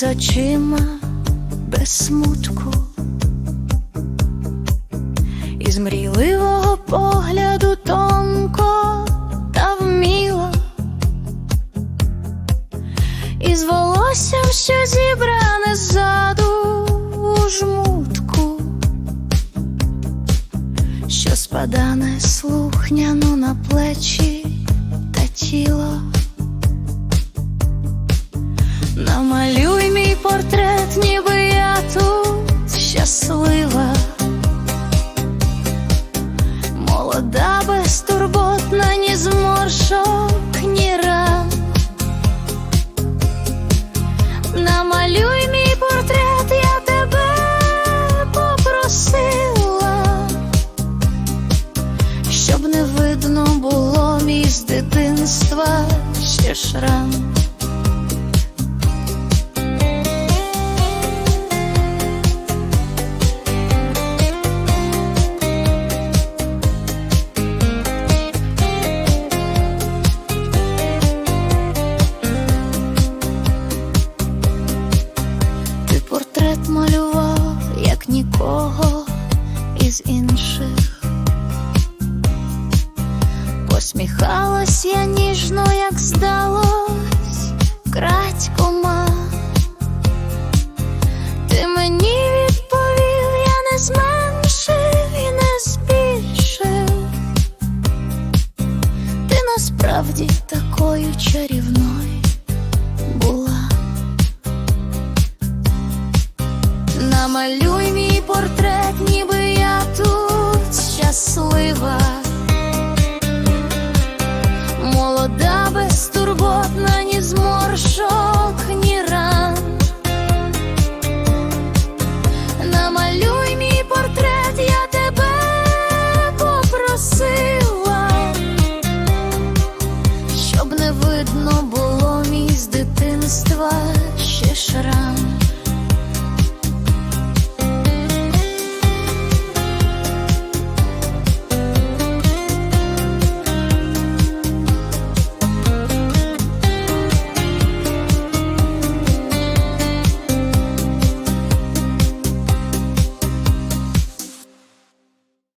з очима без смутку, із мрійливого погляду тонко та вміло, із волоссям, що зібране ззаду у жмутку, що спада неслухняно на плечі молода, безтурботна, ні зморшок, ні ран. Намалюй мій портрет, я тебе попросила, щоб не видно було мій з дитинства ще шрам. Малював, як нікого із інших. Посміхалась я ніжно, як здалось, крадькома. Ти мені відповів, я не зменшив і не збільшив. Ти насправді такою чарівною Намалюй мій портрет, ніби я тут щаслива, молода, безтурботна, ні зморшок, ні ран. Намалюй мій портрет, я тебе попросила, щоб не видно було мій з дитинства.